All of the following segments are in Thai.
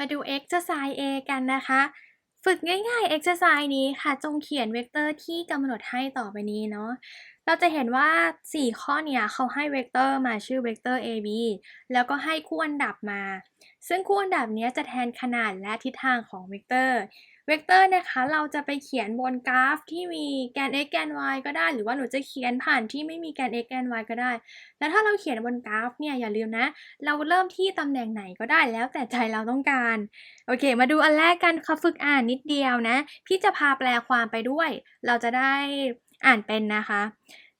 มาดู exercise A กันนะคะ ฝึกง่ายๆ exercise นี้ค่ะ จงเขียนเวกเตอร์ที่กำหนดให้ต่อไปนี้เนาะ เราจะเห็นว่า 4 ข้อเนี่ยเขาให้เวกเตอร์มาชื่อเวกเตอร์ AB แล้วก็ให้คู่อันดับมา ซึ่งคู่อันดับเนี้ยจะแทนขนาดและทิศทางของเวกเตอร์ เวกเตอร์นะคะเราจะไปเขียนบนกราฟที่มีแกน x แกน y ก็ได้ หรือว่าหนูจะเขียนผ่านที่ไม่มีแกน x แกน y ก็ได้ แล้วถ้าเราเขียนบนกราฟเนี่ยอย่าลืมนะ เราเริ่มที่ตำแหน่งไหนก็ได้แล้วแต่ใจเราต้องการ โอเค มาดูอันแรกกันค่ะฝึกอ่านนิดเดียวนะ พี่จะพาแปลความไปด้วย เราจะได้อ่านเป็นนะคะ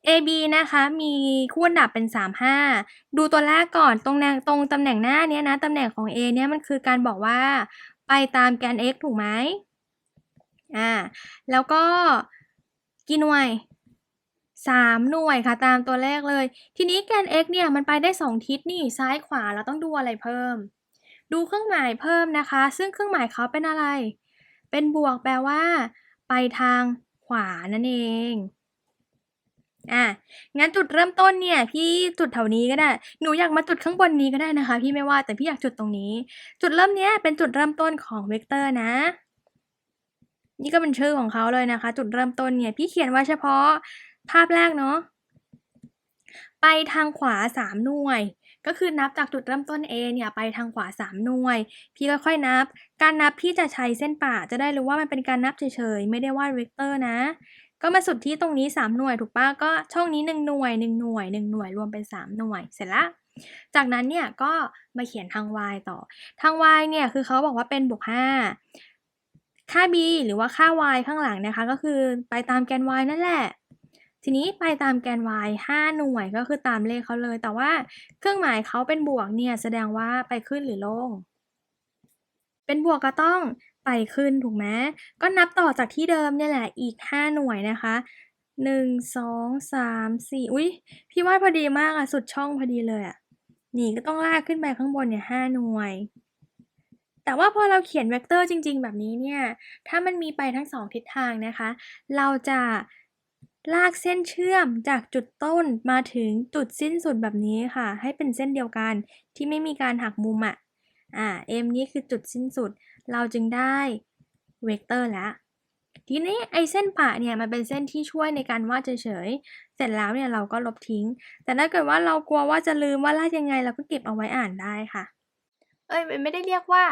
AB นะคะมีคู่อันดับเป็น 3 5 ดูตัวแรกก่อนตรงแนตรงตำแหน่งหน้าเนี้ยนะตำแหน่งของ A เนี่ยมันคือการบอกว่า ไปตามแกน x ถูกไหม อ่า แล้วก็กี่หน่วย 3 หน่วยค่ะ ตามตัวเลขเลย ทีนี้แกน x เนี่ย มันไปได้ 2 ทิศนี่ซ้ายขวาเราต้องดูอะไรเพิ่ม ดูเครื่องหมายเพิ่มนะคะ ซึ่งเครื่องหมายเขาเป็นอะไร เป็นบวกแปลว่า ไปทางขวานั่นเองอะ งั้นจุดเริ่มต้นเนี่ย พี่จุดแถวนี้ก็ได้ หนูอยากมาจุดข้างบนนี้ก็ได้นะคะ พี่ไม่ว่าแต่พี่อยากจุดตรงนี้ จุดเริ่มเนี้ยเป็นจุดเริ่มต้นของเวกเตอร์นะ นี่ก็เป็นชื่อของเขาเลยนะคะ จุดเริ่มต้นเนี่ยพี่เขียนไว้เฉพาะภาพแรกเนาะไปทางขวา 3 หน่วย ก็คือนับจากจุดเริ่มต้น A เนี่ยไปทางขวา 3 หน่วย พี่ค่อยๆนับ การนับพี่จะใช้เส้นป่าจะได้รู้ว่ามันเป็นการนับเฉยๆ ไม่ได้วาดเวกเตอร์นะ ก็มาสุดที่ตรงนี้ 3 หน่วยถูกปะก็ช่องนี้ 1 หน่วย 1 หน่วย 1 หน่วยรวมเป็น 3 หน่วย เสร็จละจากนั้นเนี่ยก็มาเขียนทาง y ต่อ ทาง y เนี่ยคือเขาบอกว่าเป็นบวก5 ค่า b หรือว่าค่า y ข้างหลังนะคะก็คือไปตามแกน y นั่นแหละ ทีนี้ไปตามแกน y 5 หน่วยก็คือตามเลขเขาเลย แต่ว่าเครื่องหมายเขาเป็นบวกเนี่ยแสดงว่าไปขึ้นหรือลง เป็นบวกก็ต้องไปขึ้นถูกไหมก็นับต่อจากที่เดิมเนี่ยแหละอีก 5 หน่วยนะคะหนึ่งสองสามสี่อุ้ยพี่วาดพอดีมากอะสุดช่องพอดีเลยอะนี่ก็ต้องลากขึ้นไปข้างบนเนี่ยห้าหน่วย แต่ว่าพอเราเขียนเวกเตอร์จริง ๆ แบบนี้เนี่ย ถ้ามันมีไปทั้งสองทิศทางนะคะ เราจะลากเส้นเชื่อมจากจุดต้นมาถึงจุดสิ้นสุดแบบนี้ค่ะ ให้เป็นเส้นเดียวกันที่ไม่มีการหักมุมอะอ่า m นี้คือจุดสิ้นสุด เราจึงได้เวกเตอร์แล้วทีนี้ไอ้เส้นปะเนี่ยมันเป็นเส้นที่ช่วยในการวาดเฉยๆ เสร็จแล้วเนี่ยเราก็ลบทิ้ง แต่ถ้าเกิดว่าเรากลัวว่าจะลืมว่าลากยังไงเราก็เก็บเอาไว้อ่านได้ค่ะ เอ้ยมันไม่ได้เรียกว่า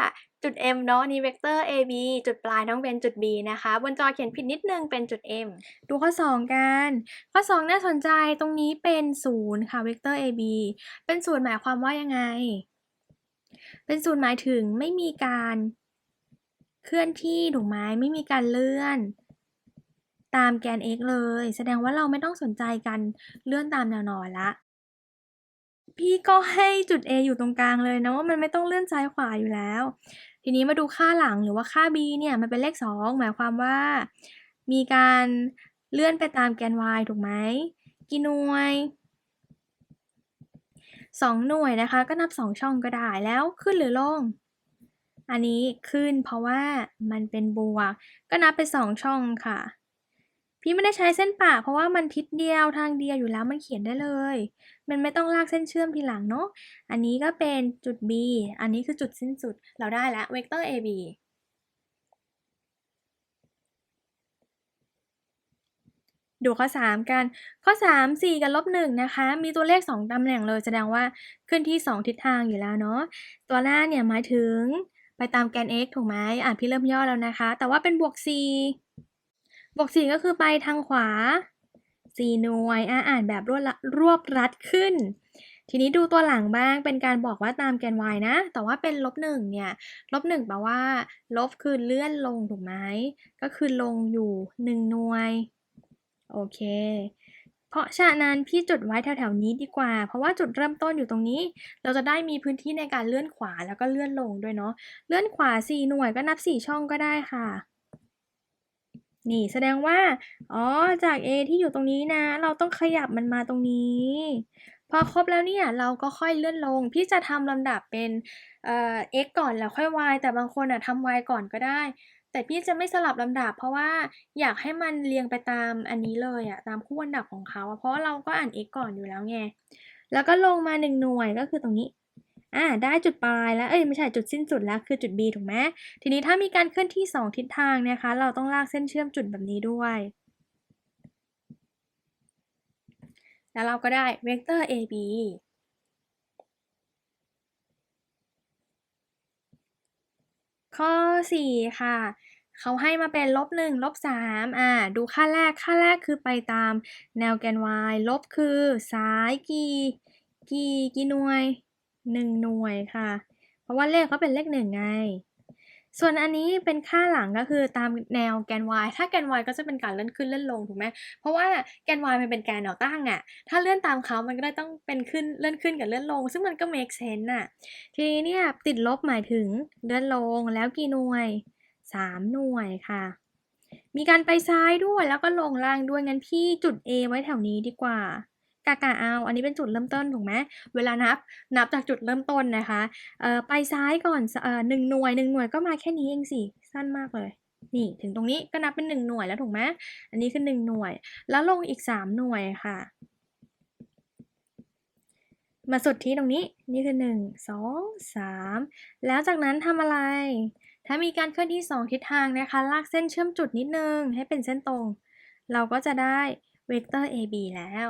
จุด m เนาะนี่เวกเตอร์ ab จุดปลายต้องเป็นจุด b นะคะ บนจอเขียนผิดนิดนึงเป็นจุด m ดูข้อ 2 กัน ข้อ 2 น่าสนใจตรงนี้เป็น 0 ค่ะเวกเตอร์ ab เป็นศูนย์หมายความว่ายังไง เป็นศูนย์หมายถึงไม่มีการเคลื่อนที่ถูกไหมไม่มีการเลื่อนตามแกน x เลย แสดงว่าเราไม่ต้องสนใจกันเลื่อนตามแนวนอนละ พี่ก็ให้จุด A อยู่ตรงกลางเลยนะว่ามันไม่ต้องเลื่อนซ้ายขวาอยู่แล้ว ทีนี้มาดูค่าหลังหรือว่าค่า b เนี่ยมันเป็นเลข 2 หมายความว่า มีการเลื่อนไปตามแกน y ถูกไหมกี่หน่วย2 หน่วยนะคะ ก็นับ 2 ช่องก็ได้แล้วขึ้นหรือลง อันนี้ขึ้นเพราะว่ามันเป็นบวก ก็นับไป 2 ช่องค่ะ พี่ไม่ได้ใช้เส้นปะเพราะว่ามันทิศเดียวทางเดียวอยู่แล้วมันเขียนได้เลย มันไม่ต้องลากเส้นเชื่อมทีหลังเนาะ อันนี้ก็เป็นจุด B อันนี้คือจุดสิ้นสุด เราได้แล้วเวกเตอร์ AB ดูข้อ 3 กัน ข้อ 3 4 กับลบ1นะคะ มีตัวเลข 2ตำแหน่งเลยแสดงว่าขึ้นที่ 2 ทิศทางอยู่แล้วเนาะ ตัวหน้าเนี่ยหมายถึงไปตามแกน x ถูกไหมอ่านพี่เริ่มย่อแล้วนะคะ แต่ว่าเป็นบวก 4 บวก4ก็คือไปทางขวา4หน่วยอ่าอ่านแบบรวดรวบรัดขึ้น ทีนี้ดูตัวหลังบ้างเป็นการบอกว่าตามแกน y นะ แต่ว่าเป็นลบ1เนี่ยลบ1แปลว่า ลบคือเลื่อนลงถูกไหมก็คือลงอยู่1หน่วย โอเคเพราะฉะนั้นพี่จุดไว้แถวๆนี้ดีกว่า เพราะว่าจุดเริ่มต้นอยู่ตรงนี้ เราจะได้มีพื้นที่ในการเลื่อนขวาแล้วก็เลื่อนลงด้วยเนาะ เลื่อนขวา 4 หน่วยก็นับ 4 ช่องก็ได้ค่ะ นี่แสดงว่า อ๋อ จาก A ที่อยู่ตรงนี้นะ เราต้องขยับมันมาตรงนี้ พอครบแล้วเนี่ย เราก็ค่อยเลื่อนลง พี่จะทำลำดับเป็นเอ่อ x ก่อนแล้วค่อย y แต่บางคนอะทำ y ก่อนก็ได้ แต่พี่จะไม่สลับลำดับ เพราะว่าอยากให้มันเรียงไปตามอันนี้เลยอะตามคู่อันดับของเขาเพราะเราก็อ่าน x ก่อนอยู่แล้วไง แล้วก็ลงมา1หน่วยก็คือตรงนี้ อ่าได้จุดปลายแล้ว เอ้ยไม่ใช่จุดสิ้นสุดแล้วคือจุด B ถูกไหมทีนี้ถ้ามีการเคลื่อนที่ 2 ทิศทางนะคะ เราต้องลากเส้นเชื่อมจุดแบบนี้ด้วย แล้วเราก็ได้เวกเตอร์ AB ข้อ 4 ค่ะเขาให้มาเป็นลบ1ลบ3อ่า ดูค่าแรก ค่าแรกคือไปตามแนวแกน y ลบคือ ซ้ายกี่ กี่ กี่หน่วย 1หน่วยค่ะ เพราะว่าเลขเขาเป็นเลขหนึ่งไง ส่วนอันนี้เป็นค่าหลังก็คือตามแนวแกน y ถ้าแกน y ก็จะเป็นการเลื่อนขึ้นเลื่อนลงถูกไหมเพราะว่าแกน y มันเป็นแกนแนวตั้งอะถ้าเลื่อนตามเขามันก็ได้ต้องเป็นขึ้นเลื่อนขึ้นกับเลื่อนลง ซึ่งมันก็ make sense อะทีนี้เนี่ยติดลบหมายถึงเลื่อนลงแล้วกี่หน่วย 3 หน่วยค่ะ มีการไปซ้ายด้วยแล้วก็ลงล่างด้วยงั้นพี่จุด A ไว้แถวนี้ดีกว่า กากาเอา อันนี้เป็นจุดเริ่มต้นถูกไหมเวลานับนับจากจุดเริ่มต้นนะคะเอ่อไปซ้ายก่อนเอ่อหนึ่งหน่วยหนึ่งหน่วยก็มาแค่นี้เองสิสั้นมากเลยนี่ถึงตรงนี้ก็นับเป็นหนึ่งหน่วยแล้วถูกไหมอันนี้คือหนึ่งหน่วย แล้วลงอีกสามหน่วยค่ะ มาสุดที่ตรงนี้นี่คือหนึ่งสองสามแล้วจากนั้นทำอะไร ถ้ามีการเคลื่อนที่สองทิศทางนะคะ ลากเส้นเชื่อมจุดนิดนึง ให้เป็นเส้นตรง เราก็จะได้เวกเตอร์ AB แล้ว